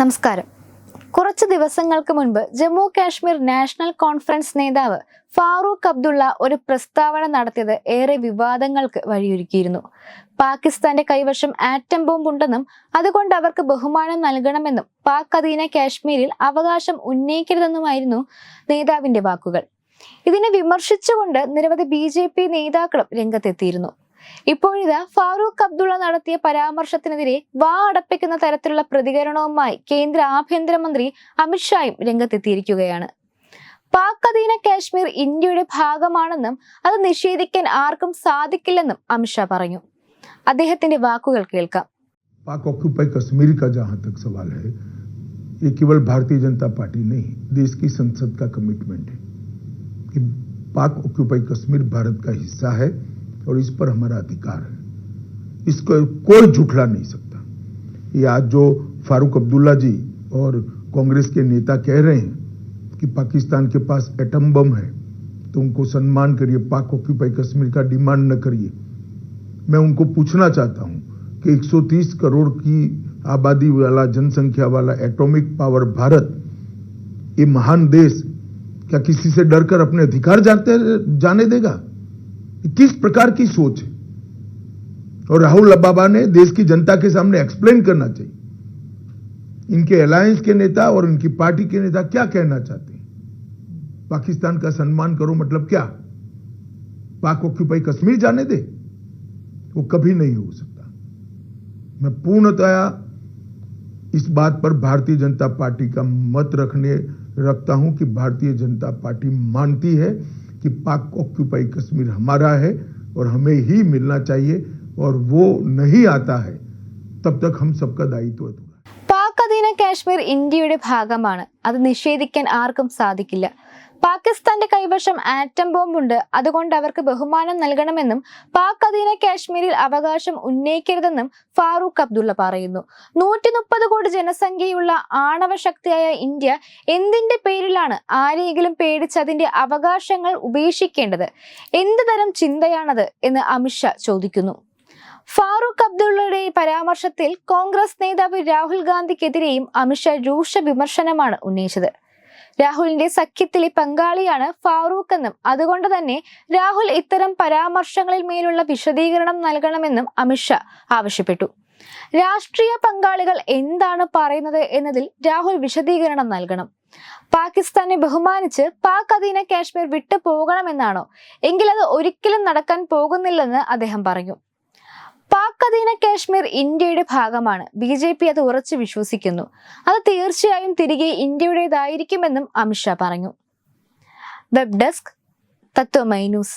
നമസ്കാരം. കുറച്ച് ദിവസങ്ങൾക്ക് മുൻപ് ജമ്മു കാശ്മീർ നാഷണൽ കോൺഫറൻസ് നേതാവ് ഫാറൂഖ് അബ്ദുള്ള ഒരു പ്രസ്താവന നടത്തിയത് ഏറെ വിവാദങ്ങൾക്ക് വഴിയൊരുക്കിയിരുന്നു. പാകിസ്ഥാന്റെ കൈവശം ആറ്റം ബോംബ് ഉണ്ടെന്നും അതുകൊണ്ട് അവർക്ക് ബഹുമാനം നൽകണമെന്നും പാക് അധീന കാശ്മീരിൽ അവകാശം ഉന്നയിക്കരുതെന്നുമായിരുന്നു നേതാവിന്റെ വാക്കുകൾ. ഇതിനെ വിമർശിച്ചുകൊണ്ട് നിരവധി ബി നേതാക്കളും രംഗത്തെത്തിയിരുന്നു. ഇപ്പോഴിതാ ഫാറൂഖ് അബ്ദുള്ള നടത്തിയ പരാമർശത്തിനെതിരെ വാ അടപ്പിക്കുന്ന തരത്തിലുള്ള പ്രതികരണവുമായി കേന്ദ്ര ആഭ്യന്തരമന്ത്രി അമിത്ഷായും രംഗത്തെത്തിയിരിക്കുകയാണ് പാക് അധീന കാശ്മീർ ഇന്ത്യയുടെ ഭാഗമാണെന്നും അത് നിഷേധിക്കാൻ ആർക്കും സാധിക്കില്ലെന്നും അമിത്ഷാ പറഞ്ഞു അദ്ദേഹത്തിന്റെ വാക്കുകൾ കേൾക്കാം पाक ऑक्यूपाई कश्मीर का जहां तक सवाल है ये केवल भारतीय जनता पार्टी नहीं देश की संसद का कमिटमेंट है कि पाक ऑक्यूपाई कश्मीर भारत का हिस्सा है और इस पर हमारा अधिकार है। इसको कोई झुठला नहीं सकता। ये आज जो फारूक अब्दुल्ला जी और कांग्रेस के नेता कह रहे हैं कि पाकिस्तान के पास एटम बम है तो उनको सम्मान करिए, पाक ऑक्यूपाई कश्मीर का डिमांड न करिए। मैं उनको पूछना चाहता हूँ कि 130 करोड़ की आबादी वाला, जनसंख्या वाला एटॉमिक पावर भारत, ये महान देश, क्या किसी से डरकर अपने अधिकार जानते जाने देगा? किस प्रकार की सोच है? और राहुल बाबा ने देश की जनता के सामने एक्सप्लेन करना चाहिए। इनके अलायंस के नेता और इनकी पार्टी के नेता क्या कहना चाहते हैं? पाकिस्तान का सम्मान करो मतलब क्या? पाक ऑक्यूपाई कश्मीर जाने दे? वो कभी नहीं हो सकता। मैं पूर्णतया इस बात पर भारतीय जनता पार्टी का मत रखने रखता हूँ कि भारतीय जनता पार्टी मानती है कि पाक ऑक्यूपाई कश्मीर हमारा है और हमें ही मिलना चाहिए और वो नहीं आता है, तब तक हम सबका दायित्व है तो। കാശ്മീർ ഇന്ത്യയുടെ ഭാഗമാണ്. അത് നിഷേധിക്കാൻ ആർക്കും സാധിക്കില്ല. പാകിസ്ഥാന്റെ കൈവശം ആറ്റം ബോംബുണ്ട്. അതുകൊണ്ട് അവർക്ക് ബഹുമാനം നൽകണമെന്നും പാക് അധീന കാശ്മീരിൽ അവകാശം ഉന്നയിക്കരുതെന്നും ഫാറൂഖ് അബ്ദുള്ള പറയുന്നു. നൂറ്റി മുപ്പത് കോടി ജനസംഖ്യയുള്ള ആണവ ശക്തിയായ ഇന്ത്യ എന്തിന്റെ പേരിലാണ് ആരെങ്കിലും പേടിച്ച് അതിന്റെ അവകാശങ്ങൾ ഉപേക്ഷിക്കേണ്ടത്? എന്ത് തരം ചിന്തയാണത് എന്ന് അമിത്ഷാ ചോദിക്കുന്നു. ഫാറൂഖ് അബ്ദുള്ളയുടെ പരാമർശത്തിൽ കോൺഗ്രസ് നേതാവ് രാഹുൽ ഗാന്ധിക്കെതിരെയും അമിത്ഷാ രൂക്ഷ വിമർശനമാണ് ഉന്നയിച്ചത്. രാഹുലിന്റെ സഖ്യത്തിലെ പങ്കാളിയാണ് ഫാറൂഖ് എന്നും അതുകൊണ്ട് തന്നെ രാഹുൽ ഇത്തരം പരാമർശങ്ങളിൽ മേലുള്ള വിശദീകരണം നൽകണമെന്നും അമിത്ഷാ ആവശ്യപ്പെട്ടു. രാഷ്ട്രീയ പങ്കാളികൾ എന്താണ് പറയുന്നത് എന്നതിൽ രാഹുൽ വിശദീകരണം നൽകണം. പാകിസ്ഥാനെ ബഹുമാനിച്ച് പാക് അധീന കാശ്മീർ വിട്ടു പോകണമെന്നാണോ എങ്കിൽ അത് ഒരിക്കലും നടക്കാൻ പോകുന്നില്ലെന്ന് അദ്ദേഹം പറഞ്ഞു. പാക് അധീന കാശ്മീർ ഇന്ത്യയുടെ ഭാഗമാണ്. ബി ജെ പി അത് ഉറച്ചു വിശ്വസിക്കുന്നു. അത് തീർച്ചയായും തിരികെ ഇന്ത്യയുടേതായിരിക്കുമെന്നും അമിത്ഷാ പറഞ്ഞു. വെബ് ഡെസ്ക് തത്വമൈ ന്യൂസ്.